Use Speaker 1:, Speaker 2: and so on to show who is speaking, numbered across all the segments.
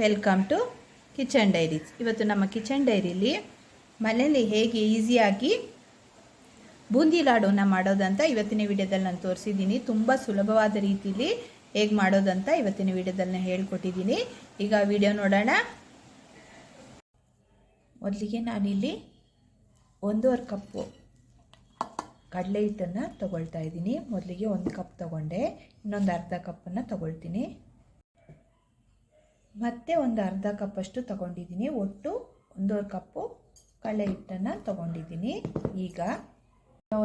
Speaker 1: Welcome to kitchen diaries ಇವತ್ತು ನಮ್ಮ kitchen ಡೈರಿಲಿ ಮನೆಯಲ್ಲಿ ಹೇಗೆ ಈಸಿಯಾಗಿ ಬೂಂದಿ ಲಾಡೂನ ಮಾಡೋದಂತ ಇವತ್ತಿನ ವಿಡಿಯೋದಲ್ಲಿ ನಾನು ತೋರಿಸಿದ್ದೀನಿ. ತುಂಬ ಸುಲಭವಾದ ರೀತಿಯಲ್ಲಿ ಹೇಗೆ ಮಾಡೋದಂತ ಇವತ್ತಿನ ವಿಡಿಯೋದಲ್ಲಿ ನಾನು ಹೇಳ್ಕೊಟ್ಟಿದ್ದೀನಿ. ಈಗ ವಿಡಿಯೋ ನೋಡೋಣ. ಮೊದಲಿಗೆ ನಾನಿಲ್ಲಿ ಒಂದೂವರೆ ಕಪ್ಪು ಕಡಲೆ ಹಿಟ್ಟನ್ನು ತಗೊಳ್ತಾ ಇದ್ದೀನಿ. ಮೊದಲಿಗೆ ಒಂದು ಕಪ್ ತೊಗೊಂಡೆ. ಇನ್ನೊಂದು ಅರ್ಧ ಕಪ್ಪನ್ನು ತಗೊಳ್ತೀನಿ. ಮತ್ತೆ ಒಂದು ಅರ್ಧ ಕಪ್ಪಷ್ಟು ತಗೊಂಡಿದ್ದೀನಿ. ಒಟ್ಟು ಒಂದೂವರೆ ಕಪ್ಪು ಕಳೆ ಹಿಟ್ಟನ್ನು ತಗೊಂಡಿದ್ದೀನಿ. ಈಗ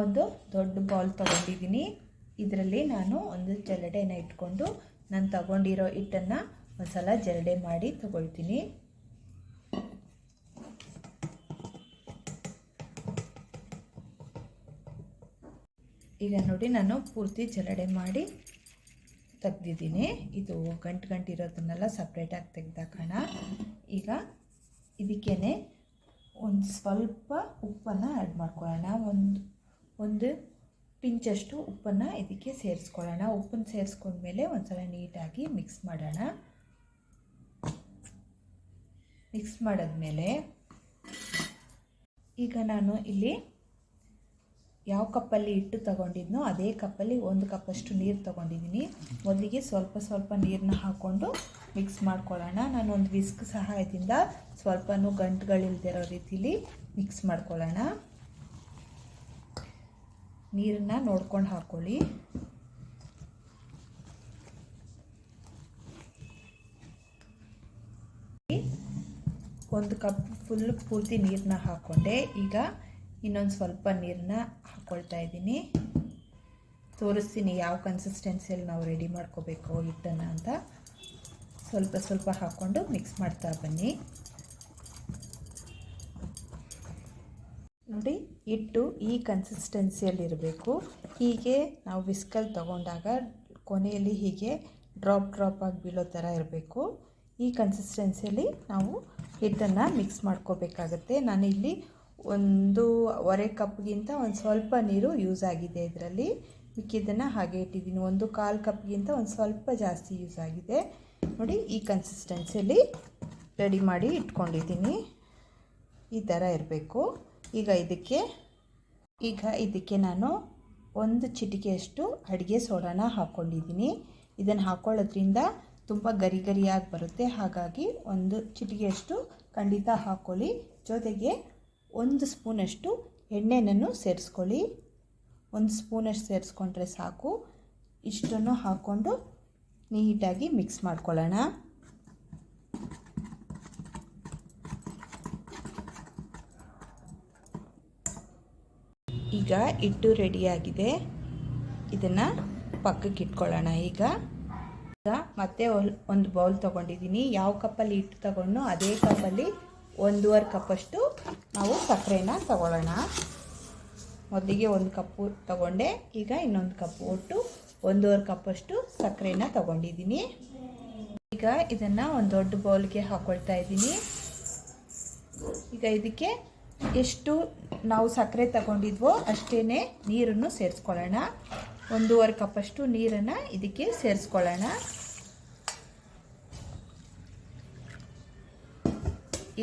Speaker 1: ಒಂದು ದೊಡ್ಡ ಬೌಲ್ ತಗೊಂಡಿದ್ದೀನಿ. ಇದರಲ್ಲಿ ನಾನು ಒಂದು ಜರಡೆನ ಇಟ್ಕೊಂಡು ನಾನು ತಗೊಂಡಿರೋ ಹಿಟ್ಟನ್ನು ಒಂದು ಸಲ ಜರಡೆ ಮಾಡಿ ತಗೊಳ್ತೀನಿ. ಈಗ ನೋಡಿ ನಾನು ಪೂರ್ತಿ ಜರಡೆ ಮಾಡಿ ತೆಗ್ದಿದ್ದೀನಿ. ಇದು ಗಂಟು ಗಂಟು ಇರೋದನ್ನೆಲ್ಲ ಸಪ್ರೇಟಾಗಿ ತೆಗ್ದಾಕೋಣ ಈಗ ಇದಕ್ಕೇ ಒಂದು ಸ್ವಲ್ಪ ಉಪ್ಪನ್ನು ಆ್ಯಡ್ ಮಾಡ್ಕೊಳ್ಳೋಣ. ಒಂದು ಒಂದು ಪಿಂಚಷ್ಟು ಉಪ್ಪನ್ನು ಇದಕ್ಕೆ ಸೇರಿಸ್ಕೊಳ್ಳೋಣ. ಉಪ್ಪನ್ನು ಸೇರಿಸ್ಕೊಂಡ್ಮೇಲೆ ಒಂದ್ಸಲ ನೀಟಾಗಿ ಮಿಕ್ಸ್ ಮಾಡೋಣ. ಮಿಕ್ಸ್ ಮಾಡಿದ್ಮೇಲೆ ಈಗ ನಾನು ಇಲ್ಲಿ ಯಾವ ಕಪ್ಪಲ್ಲಿ ಹಿಟ್ಟು ತಗೊಂಡಿದ್ನೋ ಅದೇ ಕಪ್ಪಲ್ಲಿ ಒಂದು ಕಪ್ಪಷ್ಟು ನೀರು ತಗೊಂಡಿದ್ದೀನಿ. ಮೊದಲಿಗೆ ಸ್ವಲ್ಪ ಸ್ವಲ್ಪ ನೀರನ್ನ ಹಾಕ್ಕೊಂಡು ಮಿಕ್ಸ್ ಮಾಡ್ಕೊಳ್ಳೋಣ. ನಾನು ಒಂದು ವಿಸ್ಕ್ ಸಹಾಯದಿಂದ ಸ್ವಲ್ಪನೂ ಗಂಟುಗಳಿಲ್ದಿರೋ ರೀತಿಲಿ ಮಿಕ್ಸ್ ಮಾಡ್ಕೊಳ್ಳೋಣ. ನೀರನ್ನು ನೋಡ್ಕೊಂಡು ಹಾಕ್ಕೊಳ್ಳಿ. ಒಂದು ಕಪ್ ಫುಲ್ ಪೂರ್ತಿ ನೀರನ್ನ ಹಾಕ್ಕೊಂಡೆ. ಈಗ ಇನ್ನೊಂದು ಸ್ವಲ್ಪ ನೀರನ್ನ ಹಾಕ್ಕೊಳ್ತಾ ಇದ್ದೀನಿ. ತೋರಿಸ್ತೀನಿ ಯಾವ ಕನ್ಸಿಸ್ಟೆನ್ಸಿಯಲ್ಲಿ ನಾವು ರೆಡಿ ಮಾಡ್ಕೋಬೇಕು ಹಿಟ್ಟನ್ನು ಅಂತ. ಸ್ವಲ್ಪ ಸ್ವಲ್ಪ ಹಾಕ್ಕೊಂಡು ಮಿಕ್ಸ್ ಮಾಡ್ತಾ ಬನ್ನಿ. ನೋಡಿ, ಹಿಟ್ಟು ಈ ಕನ್ಸಿಸ್ಟೆನ್ಸಿಯಲ್ಲಿರಬೇಕು ಹೀಗೆ ನಾವು ವಿಸ್ಕಲ್ ತಗೊಂಡಾಗ ಕೊನೆಯಲ್ಲಿ ಹೀಗೆ ಡ್ರಾಪ್ ಡ್ರಾಪ್ ಆಗಿ ಬೀಳೋ ಥರ ಇರಬೇಕು. ಈ ಕನ್ಸಿಸ್ಟೆನ್ಸಿಯಲ್ಲಿ ನಾವು ಹಿಟ್ಟನ್ನು ಮಿಕ್ಸ್ ಮಾಡ್ಕೋಬೇಕಾಗತ್ತೆ. ನಾನು ಇಲ್ಲಿ ಒಂದೂವರೆ ಕಪ್ಗಿಂತ ಒಂದು ಸ್ವಲ್ಪ ನೀರು ಯೂಸ್ ಆಗಿದೆ ಇದರಲ್ಲಿ. ಮಿಕ್ಕಿದ್ದನ್ನು ಹಾಗೆ ಇಟ್ಟಿದ್ದೀನಿ ಒಂದು ಕಾಲು ಕಪ್ಗಿಂತ ಒಂದು ಸ್ವಲ್ಪ ಜಾಸ್ತಿ ಯೂಸ್ ಆಗಿದೆ. ನೋಡಿ, ಈ ಕನ್ಸಿಸ್ಟೆನ್ಸಿಯಲ್ಲಿ ರೆಡಿ ಮಾಡಿ ಇಟ್ಕೊಂಡಿದ್ದೀನಿ. ಈ ಥರ ಇರಬೇಕು. ಈಗ ಇದಕ್ಕೆ ಈಗ ಇದಕ್ಕೆ ನಾನು ಒಂದು ಚಿಟಿಕೆಯಷ್ಟು ಅಡುಗೆ ಸೋಡಾನ ಹಾಕ್ಕೊಂಡಿದ್ದೀನಿ ಇದನ್ನು ಹಾಕ್ಕೊಳ್ಳೋದ್ರಿಂದ ತುಂಬ ಗರಿ ಗರಿಯಾಗಿ ಬರುತ್ತೆ. ಹಾಗಾಗಿ ಒಂದು ಚಿಟಿಕೆಯಷ್ಟು ಖಂಡಿತ ಹಾಕ್ಕೊಳ್ಳಿ ಜೊತೆಗೆ ಒಂದು ಸ್ಪೂನಷ್ಟು ಎಣ್ಣೆನನ್ನು ಸೇರಿಸ್ಕೊಳ್ಳಿ. ಒಂದು ಸ್ಪೂನಷ್ಟು ಸೇರಿಸ್ಕೊಂಡ್ರೆ ಸಾಕು. ಇಷ್ಟನ್ನು ಹಾಕ್ಕೊಂಡು ನೀಟಾಗಿ ಮಿಕ್ಸ್ ಮಾಡ್ಕೊಳ್ಳೋಣ. ಈಗ ಹಿಟ್ಟು ರೆಡಿಯಾಗಿದೆ ಇದನ್ನು ಪಕ್ಕಕ್ಕೆ ಇಟ್ಕೊಳ್ಳೋಣ ಈಗ. ಈಗ ಮತ್ತೆ ಒಂದು ಬೌಲ್ ತಗೊಂಡಿದ್ದೀನಿ. ಯಾವ ಕಪ್ಪಲ್ಲಿ ಹಿಟ್ಟು ತಗೊಂಡು ಅದೇ ಕಪ್ಪಲ್ಲಿ ಒಂದೂವರೆ ಕಪ್ಪಷ್ಟು ನಾವು ಸಕ್ಕರೆನ ತಗೊಳ್ಳೋಣ. ಮೊದಲಿಗೆ ಒಂದು ಕಪ್ಪು ತಗೊಂಡೆ, ಈಗ ಇನ್ನೊಂದು ಕಪ್ಪು ಒಟ್ಟು ಒಂದೂವರೆ ಕಪ್ಪಷ್ಟು ಸಕ್ಕರೆನ ತಗೊಂಡಿದ್ದೀನಿ. ಈಗ ಇದನ್ನು ಒಂದು ದೊಡ್ಡ ಬೌಲ್ಗೆ ಹಾಕ್ಕೊಳ್ತಾ ಇದ್ದೀನಿ. ಈಗ ಇದಕ್ಕೆ ಎಷ್ಟು ನಾವು ಸಕ್ಕರೆ ತಗೊಂಡಿದ್ವೋ ಅಷ್ಟೇ ನೀರನ್ನು ಸೇರಿಸ್ಕೊಳ್ಳೋಣ. ಒಂದೂವರೆ ಕಪ್ಪಷ್ಟು ನೀರನ್ನು ಇದಕ್ಕೆ ಸೇರಿಸ್ಕೊಳ್ಳೋಣ.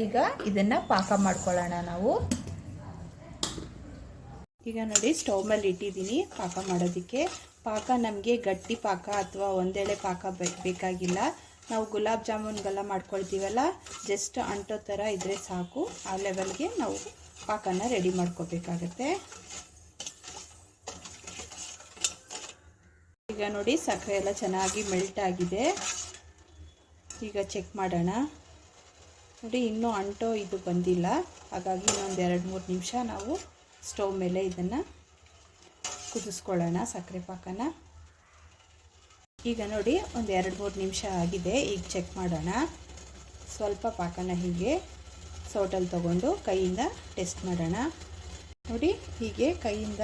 Speaker 1: ಈಗ ಇದನ್ನು ಪಾಕ ಮಾಡ್ಕೊಳ್ಳೋಣ ನಾವು. ಈಗ ನೋಡಿ ಸ್ಟವ್ ಮೇಲೆ ಇಟ್ಟಿದ್ದೀನಿ ಪಾಕ ಮಾಡೋದಕ್ಕೆ. ಪಾಕ ನಮಗೆ ಗಟ್ಟಿ ಪಾಕ ಅಥವಾ ಒಂದೆಳೆ ಪಾಕ ಬೇಕಾಗಿಲ್ಲ. ನಾವು ಗುಲಾಬ್ ಜಾಮೂನ್ಗೆಲ್ಲ ಮಾಡ್ಕೊಳ್ತೀವಲ್ಲ ಜಸ್ಟ್ ಅಂಟೋ ಥರ ಇದ್ದರೆ ಸಾಕು. ಆ ಲೆವೆಲ್ಗೆ ನಾವು ಪಾಕನ ರೆಡಿ ಮಾಡ್ಕೋಬೇಕಾಗತ್ತೆ. ಈಗ ನೋಡಿ ಸಕ್ಕರೆ ಎಲ್ಲ ಚೆನ್ನಾಗಿ ಮೆಲ್ಟ್ ಆಗಿದೆ. ಈಗ ಚೆಕ್ ಮಾಡೋಣ. ನೋಡಿ, ಇನ್ನೂ ಅಂಟೋ ಇದು ಬಂದಿಲ್ಲ. ಹಾಗಾಗಿ ಇನ್ನೊಂದು ಎರಡು ಮೂರು ನಿಮಿಷ ನಾವು ಸ್ಟವ್ ಮೇಲೆ ಇದನ್ನು ಕುದಿಸ್ಕೊಳ್ಳೋಣ, ಸಕ್ಕರೆ ಪಾಕನ. ಈಗ ನೋಡಿ, ಒಂದು ಎರಡು ಮೂರು ನಿಮಿಷ ಆಗಿದೆ. ಈಗ ಚೆಕ್ ಮಾಡೋಣ. ಸ್ವಲ್ಪ ಪಾಕನ ಹೀಗೆ ಸೋಟಲ್ಲಿ ತಗೊಂಡು ಕೈಯಿಂದ ಟೆಸ್ಟ್ ಮಾಡೋಣ. ನೋಡಿ, ಹೀಗೆ ಕೈಯಿಂದ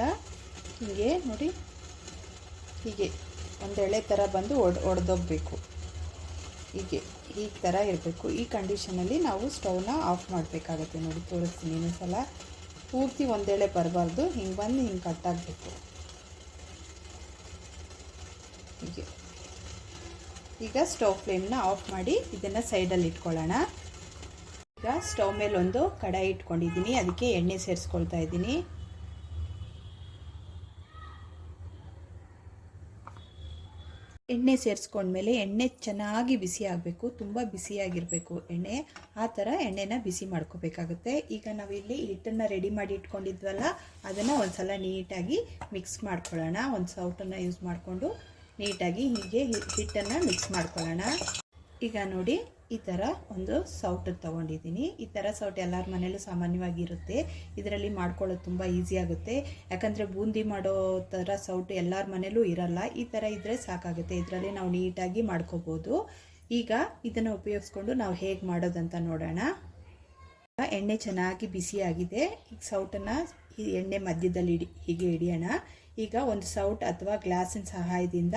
Speaker 1: ಹೀಗೆ ನೋಡಿ, ಹೀಗೆ ಒಂದೆಳೆ ಥರ ಬಂದು ಒಡ್, ಒಡೆದೋಗ್ಬೇಕು. ಹೀಗೆ, ಈ ಥರ ಇರಬೇಕು. ಈ ಕಂಡೀಷನಲ್ಲಿ ನಾವು ಸ್ಟವ್ನ ಆಫ್ ಮಾಡಬೇಕಾಗತ್ತೆ ನೋಡಿ, ತೋರಿಸ್ತೀನಿ ಇನ್ನೊಂದು ಸಲ. ಪೂರ್ತಿ ಒಂದೇಳೆ ಬರಬಾರ್ದು, ಹಿಂಗೆ ಬಂದು ಹಿಂಗೆ ಕಟ್ಟಾಗಬೇಕು ಹೀಗೆ. ಈಗ ಸ್ಟೌವ್ ಫ್ಲೇಮ್ನ ಆಫ್ ಮಾಡಿ ಇದನ್ನು ಸೈಡಲ್ಲಿ ಇಟ್ಕೊಳ್ಳೋಣ. ಈಗ ಸ್ಟೌವ್ ಮೇಲೆ ಒಂದು ಕಡಾಯಿ ಇಟ್ಕೊಂಡಿದ್ದೀನಿ, ಅದಕ್ಕೆ ಎಣ್ಣೆ ಸೇರಿಸ್ಕೊಳ್ತಾ ಇದ್ದೀನಿ. ಎಣ್ಣೆ ಸೇರಿಸ್ಕೊಂಡ್ಮೇಲೆ ಎಣ್ಣೆ ಚೆನ್ನಾಗಿ ಬಿಸಿ ಆಗಬೇಕು, ತುಂಬ ಬಿಸಿಯಾಗಿರಬೇಕು ಎಣ್ಣೆ. ಆ ಥರ ಎಣ್ಣೆನ ಬಿಸಿ ಮಾಡ್ಕೋಬೇಕಾಗುತ್ತೆ. ಈಗ ನಾವಿಲ್ಲಿ ಹಿಟ್ಟನ್ನು ರೆಡಿ ಮಾಡಿ ಇಟ್ಕೊಂಡಿದ್ವಲ್ಲ, ಅದನ್ನು ಒಂದು ಸಲ ನೀಟಾಗಿ ಮಿಕ್ಸ್ ಮಾಡ್ಕೊಳ್ಳೋಣ. ಒಂದು ಸೌಟನ್ನು ಯೂಸ್ ಮಾಡಿಕೊಂಡು ನೀಟಾಗಿ ಹೀಗೆ ಹಿಟ್ಟನ್ನು ಮಿಕ್ಸ್ ಮಾಡ್ಕೊಳ್ಳೋಣ. ಈಗ ನೋಡಿ ಈ ಥರ ಒಂದು ಸೌಟು ತೊಗೊಂಡಿದ್ದೀನಿ. ಈ ಥರ ಸೌಟ್ ಎಲ್ಲರ ಮನೇಲೂ ಸಾಮಾನ್ಯವಾಗಿರುತ್ತೆ. ಇದರಲ್ಲಿ ಮಾಡ್ಕೊಳ್ಳೋದು ತುಂಬ ಈಸಿ ಆಗುತ್ತೆ. ಯಾಕಂದರೆ ಬೂಂದಿ ಮಾಡೋ ಥರ ಸೌಟ್ ಎಲ್ಲರ ಮನೇಲೂ ಇರಲ್ಲ. ಈ ಥರ ಇದ್ದರೆ ಸಾಕಾಗುತ್ತೆ. ಇದರಲ್ಲಿ ನಾವು ನೀಟಾಗಿ ಮಾಡ್ಕೋಬೋದು. ಈಗ ಇದನ್ನು ಉಪಯೋಗಿಸ್ಕೊಂಡು ನಾವು ಹೇಗೆ ಮಾಡೋದಂತ ನೋಡೋಣ. ಎಣ್ಣೆ ಚೆನ್ನಾಗಿ ಬಿಸಿಯಾಗಿದೆ ಈಗ ಸೌಟನ್ನು ಈ ಎಣ್ಣೆ ಮಧ್ಯದಲ್ಲಿ ಇಡಿ, ಹೀಗೆ ಹಿಡಿಯೋಣ ಈಗ ಒಂದು ಸೌಟ್ ಅಥವಾ ಗ್ಲಾಸಿನ ಸಹಾಯದಿಂದ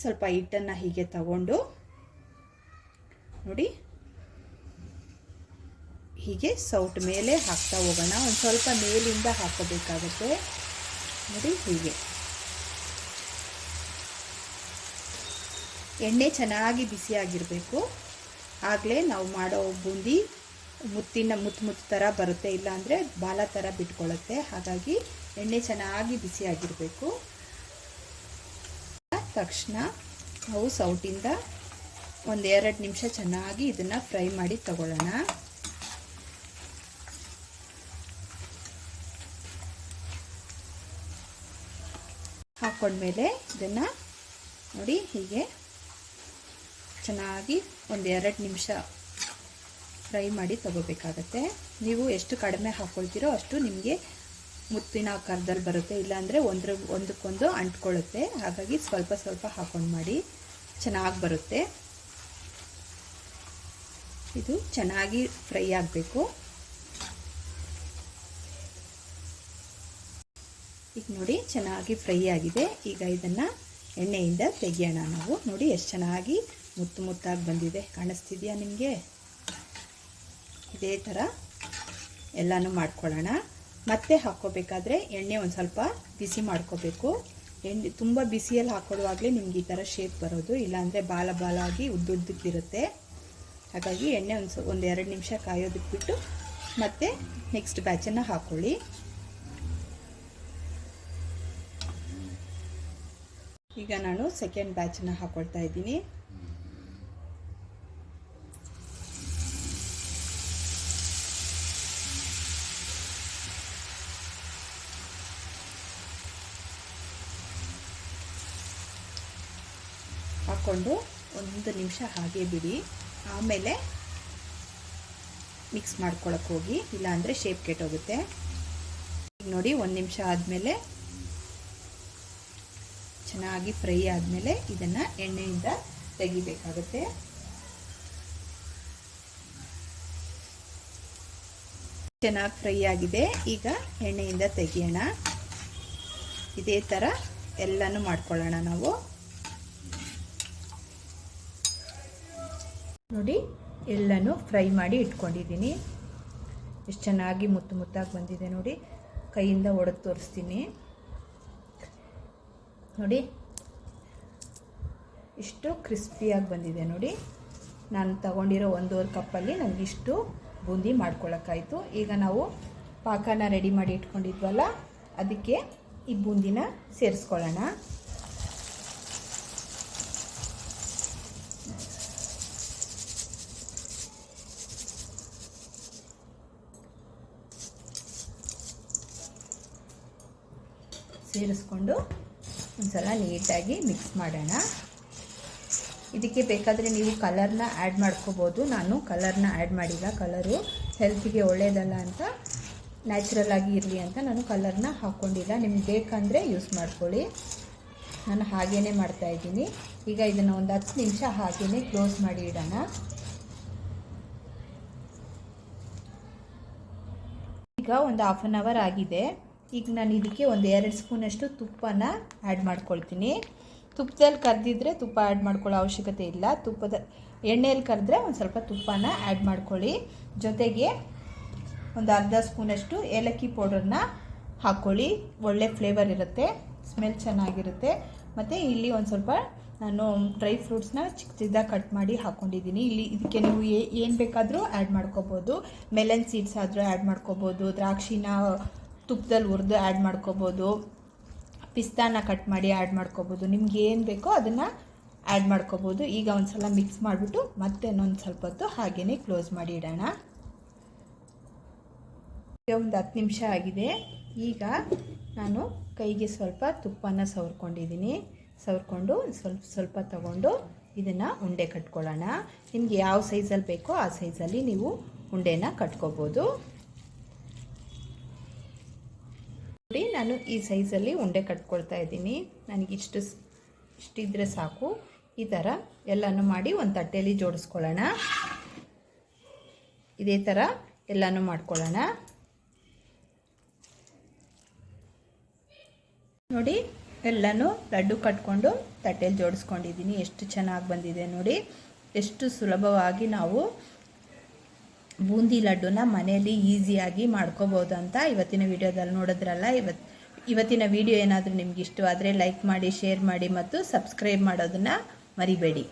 Speaker 1: ಸ್ವಲ್ಪ ಹಿಟ್ಟನ್ನು ಹೀಗೆ ತಗೊಂಡು ನೋಡಿ. ಹೀಗೆ ಸೌಟ್ ಮೇಲೆ ಹಾಕ್ತಾ ಹೋಗೋಣ. ಒಂದು ಸ್ವಲ್ಪ ಮೇಲಿಂದ ಹಾಕೋಬೇಕಾಗುತ್ತೆ. ನೋಡಿ ಹೀಗೆ. ಎಣ್ಣೆ ಚೆನ್ನಾಗಿ ಬಿಸಿಯಾಗಿರಬೇಕು ಆಗಲೇ ನಾವು ಮಾಡೋ ಬೂಂದಿ ಮುತ್ತಿನ ಮುತ್ತು ಮುತ್ತು ಥರ ಬರುತ್ತೆ, ಇಲ್ಲಾಂದರೆ ಬಾಲ ಥರ ಬಿಟ್ಕೊಳ್ಳುತ್ತೆ ಹಾಗಾಗಿ ಎಣ್ಣೆ ಚೆನ್ನಾಗಿ ಬಿಸಿಯಾಗಿರಬೇಕು ತಕ್ಷಣ ನಾವು ಸೌಟಿಂದ ಒಂದು ಎರಡು ನಿಮಿಷ ಚೆನ್ನಾಗಿ ಇದನ್ನು ಫ್ರೈ ಮಾಡಿ ತಗೊಳ್ಳೋಣ. ಹಾಕ್ಕೊಂಡ್ಮೇಲೆ ಇದನ್ನು ನೋಡಿ ಹೀಗೆ ಚೆನ್ನಾಗಿ ಒಂದು ಎರಡು ನಿಮಿಷ ಫ್ರೈ ಮಾಡಿ ತಗೋಬೇಕಾಗತ್ತೆ. ನೀವು ಎಷ್ಟು ಕಡಿಮೆ ಹಾಕ್ಕೊಳ್ತೀರೋ ಅಷ್ಟು ನಿಮಗೆ ಮುತ್ತಿನ ಆಕಾರದಲ್ಲಿ ಬರುತ್ತೆ. ಇಲ್ಲಾಂದರೆ ಒಂದ್ರ ಒಂದಕ್ಕೊಂದು ಅಂಟ್ಕೊಳ್ಳುತ್ತೆ. ಹಾಗಾಗಿ ಸ್ವಲ್ಪ ಸ್ವಲ್ಪ ಹಾಕೊಂಡು ಮಾಡಿ ಚೆನ್ನಾಗಿ ಬರುತ್ತೆ. ಇದು ಚೆನ್ನಾಗಿ ಫ್ರೈ ಆಗಬೇಕು. ಈಗ ನೋಡಿ ಚೆನ್ನಾಗಿ ಫ್ರೈ ಆಗಿದೆ. ಈಗ ಇದನ್ನು ಎಣ್ಣೆಯಿಂದ ತೆಗಿಯೋಣ. ನಾವು ನೋಡಿ ಎಷ್ಟು ಚೆನ್ನಾಗಿ ಮುತ್ತು ಮುತ್ತಾಗಿ ಬಂದಿದೆ. ಕಾಣಿಸ್ತಿದೆಯಾ ನಿಮಗೆ? ಇದೇ ಥರ ಎಲ್ಲನೂ ಮಾಡ್ಕೊಳ್ಳೋಣ. ಮತ್ತೆ ಹಾಕ್ಕೋಬೇಕಾದ್ರೆ ಎಣ್ಣೆ ಒಂದು ಸ್ವಲ್ಪ ಬಿಸಿ ಮಾಡ್ಕೋಬೇಕು. ಎಣ್ಣೆ ತುಂಬ ಬಿಸಿಯಲ್ಲಿ ಹಾಕೊಳ್ಳುವಾಗಲೇ ನಿಮ್ಗೆ ಈ ಥರ ಶೇಪ್ ಬರೋದು. ಇಲ್ಲಾಂದರೆ ಬಾಲ ಬಾಲಾಗಿ ಉದ್ದುದ್ದಕ್ಕಿರುತ್ತೆ ಹಾಗಾಗಿ ಎಣ್ಣೆ ಒಂದು ಒಂದು ಎರಡು ನಿಮಿಷ ಕಾಯೋದಕ್ಕೆ ಬಿಟ್ಟು ಮತ್ತೆ ನೆಕ್ಸ್ಟ್ ಬ್ಯಾಚನ್ನು ಹಾಕ್ಕೊಳ್ಳಿ ಈಗ ನಾನು ಸೆಕೆಂಡ್ ಬ್ಯಾಚನ್ನು ಹಾಕೊಳ್ತಾ ಇದ್ದೀನಿ. ಹಾಕ್ಕೊಂಡು ಒಂದು ನಿಮಿಷ ಹಾಗೆ ಬಿಡಿ. ಆಮೇಲೆ ಮಿಕ್ಸ್ ಮಾಡ್ಕೊಳಕ್ಕೆ ಹೋಗಿ, ಇಲ್ಲಾಂದರೆ ಶೇಪ್ ಕೆಟ್ಟೋಗುತ್ತೆ. ಈಗ ನೋಡಿ, ಒಂದು ನಿಮಿಷ ಆದಮೇಲೆ ಚೆನ್ನಾಗಿ ಫ್ರೈ ಆದಮೇಲೆ ಇದನ್ನು ಎಣ್ಣೆಯಿಂದ ತೆಗಿಬೇಕಾಗುತ್ತೆ. ಚೆನ್ನಾಗಿ ಫ್ರೈ ಆಗಿದೆ. ಈಗ ಎಣ್ಣೆಯಿಂದ ತೆಗಿಯೋಣ. ಇದೇ ಥರ ಎಲ್ಲನೂ ಮಾಡ್ಕೊಳ್ಳೋಣ ನಾವು. ನೋಡಿ, ಎಲ್ಲನೂ ಫ್ರೈ ಮಾಡಿ ಇಟ್ಕೊಂಡಿದ್ದೀನಿ. ಎಷ್ಟು ಚೆನ್ನಾಗಿ ಮುತ್ತು ಮುತ್ತಾಗಿ ಬಂದಿದೆ ನೋಡಿ. ಕೈಯಿಂದ ಒಡೆದು ತೋರಿಸ್ತೀನಿ. ನೋಡಿ, ಇಷ್ಟು ಕ್ರಿಸ್ಪಿಯಾಗಿ ಬಂದಿದೆ ನೋಡಿ. ನಾನು ತಗೊಂಡಿರೋ ಒಂದೂವರೆ ಕಪ್ಪಲ್ಲಿ ನನಗಿಷ್ಟು ಬೂಂದಿ ಮಾಡ್ಕೊಳ್ಳೋಕ್ಕಾಯಿತು ಈಗ ನಾವು ಪಾಕನ ರೆಡಿ ಮಾಡಿ ಇಟ್ಕೊಂಡಿದ್ವಲ್ಲ, ಅದಕ್ಕೆ ಈ ಬೂಂದಿನ ಸೇರಿಸ್ಕೊಳ್ಳೋಣ. ಸೇರಿಸ್ಕೊಂಡು ಒಂದ್ಸಲ ನೀಟಾಗಿ ಮಿಕ್ಸ್ ಮಾಡೋಣ. ಇದಕ್ಕೆ ಬೇಕಾದರೆ ನೀವು ಕಲರ್ನ ಆ್ಯಡ್ ಮಾಡ್ಕೋಬೋದು. ನಾನು ಕಲರ್ನ ಆ್ಯಡ್ ಮಾಡಿಲ್ಲ. ಕಲರು ಹೆಲ್ತಿಗೆ ಒಳ್ಳೆಯದಲ್ಲ ಅಂತ ನ್ಯಾಚುರಲ್ ಆಗಿ ಇರಲಿ ಅಂತ ನಾನು ಕಲರ್ನ ಹಾಕ್ಕೊಂಡಿಲ್ಲ ನಿಮ್ಗೆ ಬೇಕಂದರೆ ಯೂಸ್ ಮಾಡ್ಕೊಳ್ಳಿ. ನಾನು ಹಾಗೇ ಮಾಡ್ತಾಯಿದ್ದೀನಿ ಈಗ ಇದನ್ನು ಒಂದು ಹತ್ತು ನಿಮಿಷ ಹಾಗೇ ಕ್ಲೋಸ್ ಮಾಡಿ ಇಡೋಣ. ಈಗ ಒಂದು ಹಾಫ್ ಆನ್ ಅವರ್ ಆಗಿದೆ. ಈಗ ನಾನು ಇದಕ್ಕೆ ಒಂದು ಎರಡು ಸ್ಪೂನಷ್ಟು ತುಪ್ಪನ ಆ್ಯಡ್ ಮಾಡ್ಕೊಳ್ತೀನಿ. ತುಪ್ಪದಲ್ಲಿ ಕರೆದಿದ್ರೆ ತುಪ್ಪ ಆ್ಯಡ್ ಮಾಡ್ಕೊಳ್ಳೋ ಅವಶ್ಯಕತೆ ಇಲ್ಲ. ತುಪ್ಪದ ಎಣ್ಣೆಯಲ್ಲಿ ಕರೆದ್ರೆ ಒಂದು ಸ್ವಲ್ಪ ತುಪ್ಪನ ಆ್ಯಡ್ ಮಾಡ್ಕೊಳ್ಳಿ. ಜೊತೆಗೆ ಒಂದು ಅರ್ಧ ಸ್ಪೂನಷ್ಟು ಏಲಕ್ಕಿ ಪೌಡರ್ನ ಹಾಕ್ಕೊಳ್ಳಿ ಒಳ್ಳೆ ಫ್ಲೇವರ್ ಇರುತ್ತೆ ಸ್ಮೆಲ್ ಚೆನ್ನಾಗಿರುತ್ತೆ. ಮತ್ತು ಇಲ್ಲಿ ಒಂದು ಸ್ವಲ್ಪ ನಾನು ಡ್ರೈ ಫ್ರೂಟ್ಸ್ನ ಚಿಕ್ಕ ಚಿಕ್ಕದಾಗಿ ಕಟ್ ಮಾಡಿ ಹಾಕ್ಕೊಂಡಿದ್ದೀನಿ ಇಲ್ಲಿ ಇದಕ್ಕೆ ನೀವು ಏನು ಬೇಕಾದರೂ ಆ್ಯಡ್ ಮಾಡ್ಕೋಬೋದು. ಮೆಲನ್ ಸೀಡ್ಸ್ ಆದರೂ ಆ್ಯಡ್ ಮಾಡ್ಕೋಬೋದು. ದ್ರಾಕ್ಷಿನ ತುಪ್ಪದಲ್ಲಿ ಹುರಿದು ಆ್ಯಡ್ ಮಾಡ್ಕೋಬೋದು. ಪಿಸ್ತಾನ ಕಟ್ ಮಾಡಿ ಆ್ಯಡ್ ಮಾಡ್ಕೋಬೋದು. ನಿಮ್ಗೆ ಏನು ಬೇಕೋ ಅದನ್ನು ಆ್ಯಡ್ ಮಾಡ್ಕೋಬೋದು. ಈಗ ಒಂದು ಸಲ ಮಿಕ್ಸ್ ಮಾಡಿಬಿಟ್ಟು ಮತ್ತೆ ಇನ್ನೊಂದು ಸ್ವಲ್ಪ ಹೊತ್ತು ಹಾಗೆಯೇ ಕ್ಲೋಸ್ ಮಾಡಿ ಇಡೋಣ. ಈಗ ಒಂದು ಹತ್ತು ನಿಮಿಷ ಆಗಿದೆ. ಈಗ ನಾನು ಕೈಗೆ ಸ್ವಲ್ಪ ತುಪ್ಪನ ಸವರ್ಕೊಂಡಿದ್ದೀನಿ ಸವರ್ಕೊಂಡು ಸ್ವಲ್ಪ ಸ್ವಲ್ಪ ತಗೊಂಡು ಇದನ್ನು ಉಂಡೆ ಕಟ್ಕೊಳ್ಳೋಣ. ನಿಮಗೆ ಯಾವ ಸೈಜಲ್ಲಿ ಬೇಕೋ ಆ ಸೈಜಲ್ಲಿ ನೀವು ಉಂಡೆನ ಕಟ್ಕೋಬೋದು ನೋಡಿ ನಾನು ಈ ಸೈಜಲ್ಲಿ ಉಂಡೆ ಕಟ್ಕೊಳ್ತಾ ಇದ್ದೀನಿ. ನನಗಿಷ್ಟು ಇಷ್ಟಿದ್ರೆ ಸಾಕು. ಈ ಥರ ಎಲ್ಲನೂ ಮಾಡಿ ಒಂದು ತಟ್ಟೆಯಲ್ಲಿ ಜೋಡಿಸ್ಕೊಳ್ಳೋಣ. ಇದೇ ಥರ ಎಲ್ಲನೂ ಮಾಡ್ಕೊಳ್ಳೋಣ. ನೋಡಿ, ಎಲ್ಲನೂ ಲಡ್ಡು ಕಟ್ಕೊಂಡು ತಟ್ಟೆಯಲ್ಲಿ ಜೋಡಿಸ್ಕೊಂಡಿದ್ದೀನಿ. ಎಷ್ಟು ಚೆನ್ನಾಗಿ ಬಂದಿದೆ ನೋಡಿ. ಎಷ್ಟು ಸುಲಭವಾಗಿ ನಾವು ಬೂಂದಿ ಲಡ್ಡುನ ಮನೆಯಲ್ಲಿ ಈಸಿಯಾಗಿ ಮಾಡ್ಕೋಬೋದು ಅಂತ ಇವತ್ತಿನ ವಿಡಿಯೋದಲ್ಲಿ ನೋಡಿದ್ರಲ್ಲ. ಇವತ್ತು ಇವತ್ತಿನ ವಿಡಿಯೋ ಏನಾದರೂ ನಿಮ್ಗೆ ಇಷ್ಟವಾದರೆ ಲೈಕ್ ಮಾಡಿ ಶೇರ್ ಮಾಡಿ ಮತ್ತು ಸಬ್ಸ್ಕ್ರೈಬ್ ಮಾಡೋದನ್ನು ಮರಿಬೇಡಿ.